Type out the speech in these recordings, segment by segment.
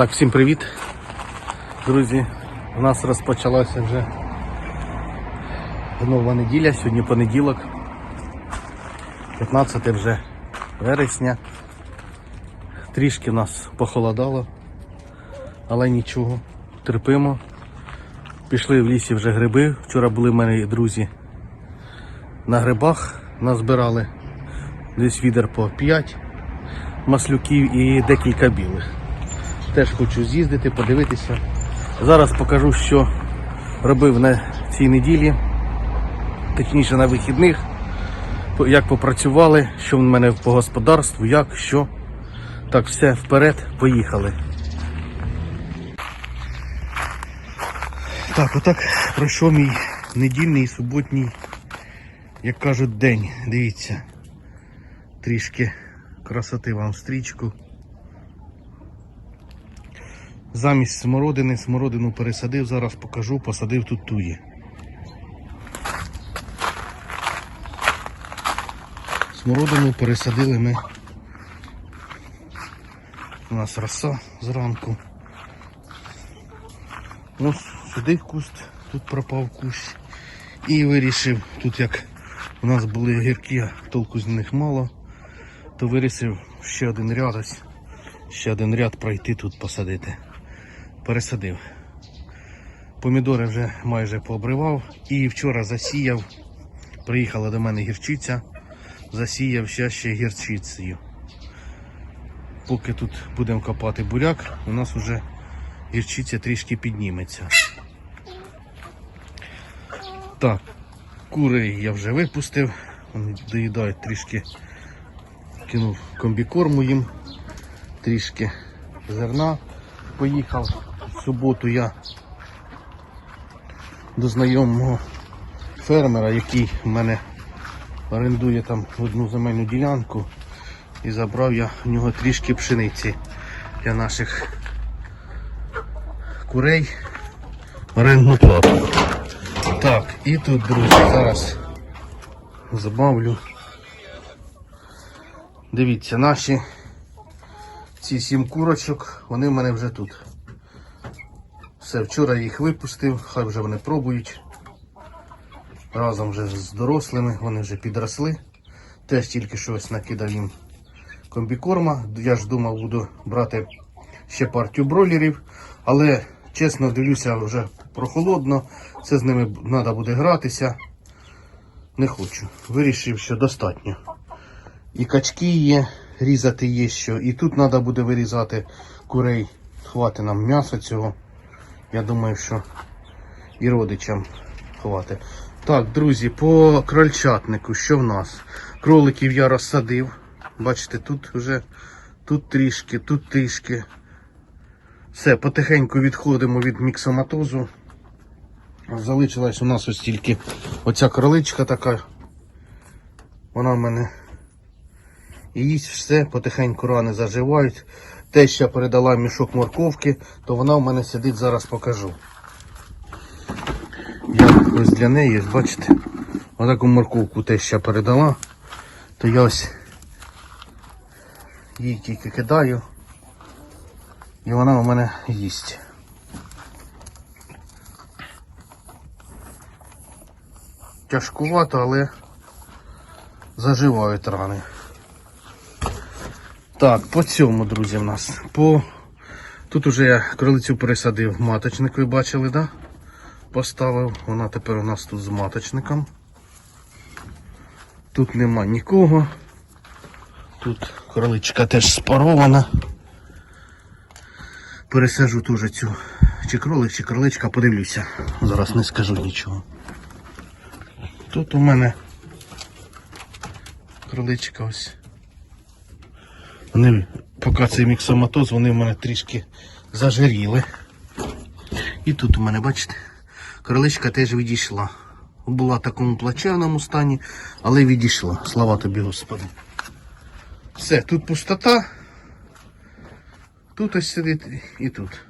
Так, всім привіт, друзі. У нас розпочалася вже нова неділя, сьогодні понеділок, 15 вже вересня. Трішки нас похолодало, але нічого, терпимо. Пішли в лісі вже гриби. Вчора були в мене друзі на грибах, назбирали десь відер по 5 маслюків і декілька білих. Теж хочу з'їздити, подивитися. Зараз покажу, що робив на цій неділі, точніше на вихідних, як попрацювали, що в мене по господарству, як, що. Так, все, вперед, поїхали. Так, отак пройшов мій недільний і суботній, як кажуть, день. Дивіться. Трішки красоти вам стрічку. Замість смородини, смородину пересадив, зараз покажу, посадив тут туї. Смородину пересадили ми. У нас роса зранку. Ось сюди куст, тут пропав кущ. І вирішив, тут як у нас були огірки, толку з них мало, то вирішив ще один ряд ось, ще один ряд пройти тут посадити пересадив. Помідори вже майже пообривав і вчора засіяв. Приїхала до мене гірчиця, засіяв ще ще гірчицею. Поки тут будемо копати буряк, у нас вже гірчиця трішки підніметься. Так, кури я вже випустив, вони доїдають трішки, кинув комбікорму їм, трішки зерна поїхав. Суботу я до знайомого фермера, який в мене орендує там одну земельну ділянку. І забрав я в нього трішки пшениці для наших курей. Орендну плату. Так, і тут, друзі, зараз забавлю. Дивіться, наші ці сім курочок, вони в мене вже тут. Все, вчора їх випустив, хай вже вони пробують. Разом вже з дорослими, вони вже підросли. Теж тільки щось накидав їм комбікорма. Я ж думав, буду брати ще партію бройлерів, але чесно дивлюся, вже прохолодно, це з ними треба буде гратися. Не хочу. Вирішив, що достатньо. І качки є, різати є що. І тут треба буде вирізати курей. Хватить нам м'яса цього. Я думаю, що і родичам хватить. Так, друзі, по крольчатнику, що в нас? Кроликів я розсадив. Бачите, тут вже тут трішки, тут трішки. Все, потихеньку відходимо від міксоматозу. Залишилась у нас ось тільки оця кроличка така. Вона в мене і їсть все, потихеньку рани заживають. Те, що передала мішок морковки, то вона в мене сидить, зараз покажу. Я ось для неї, бачите, отаку морковку те, що передала, то я ось її тільки кидаю. І вона у мене їсть. Тяжкувато, але заживають рани. Так, по цьому, друзі, в нас. По... Тут уже я кролицю пересадив маточник, ви бачили, да? Поставив. Вона тепер у нас тут з маточником. Тут нема нікого. Тут кроличка теж спарована. Пересаджу теж цю чи кролик, чи кроличка, подивлюся. Зараз не скажу нічого. Тут у мене кроличка ось. Вони, поки цей міксоматоз, вони в мене трішки зажиріли. І тут у мене, бачите, кроличка теж відійшла. Була в такому плачевному стані, але відійшла. Слава тобі, Господи. Все, тут пустота. Тут ось сидить і тут.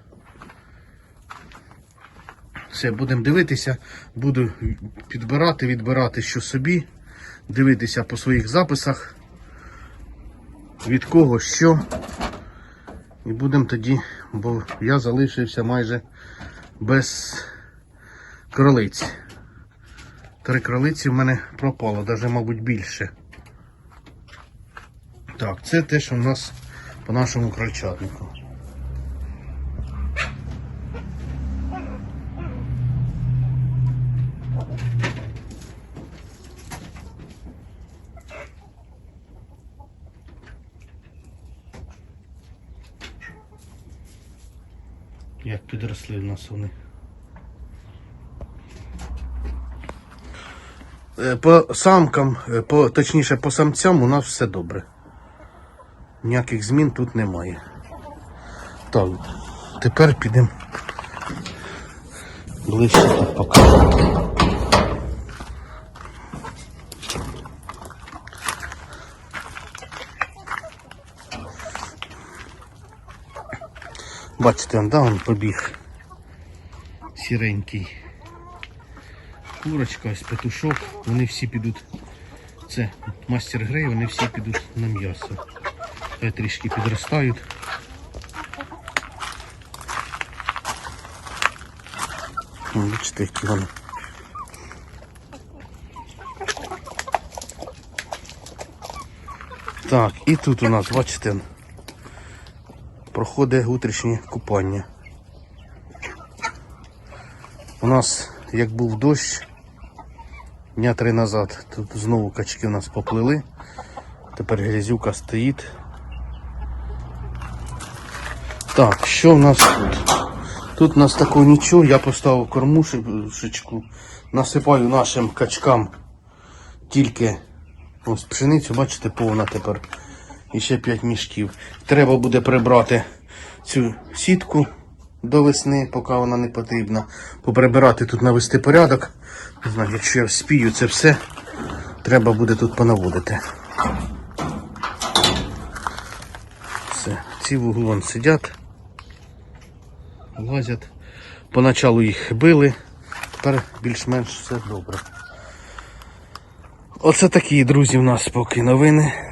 Все, будемо дивитися, буду підбирати, відбирати що собі, дивитися по своїх записах від кого що І будемо тоді, бо я залишився майже без кролиць. Три кролиці в мене пропало, навіть, мабуть, більше. Так, це те, що в нас по нашому крольчатнику. Як підросли в нас вони. Е, По самкам, е, по, точніше по самцям у нас все добре. Ніяких змін тут немає. Так, тепер підемо ближче тут Бачите, он, да, он побіг. Сіренький. Курочка, ось петушок, вони всі підуть. Це мастер грей, вони всі підуть на м'ясо. Трішки підростають. Бачите, які вони. Так, і тут у нас, бачите, проходить утрішнє купання. У нас, як був дощ, дня три назад, тут знову качки у нас поплили. Тепер грязюка стоїть. Так, що в нас тут? Тут у нас такого нічого, я поставив кормушечку, насипаю нашим качкам тільки ось пшеницю, бачите, повна тепер. І ще 5 мішків. Треба буде прибрати цю сітку до весни, поки вона не потрібна. Поприбирати тут навести порядок. Не знаю, якщо я вспію це все, треба буде тут понаводити. Все, ці в вон сидять, лазять. Поначалу їх били, тепер більш-менш все добре. Оце такі, друзі, в нас поки новини.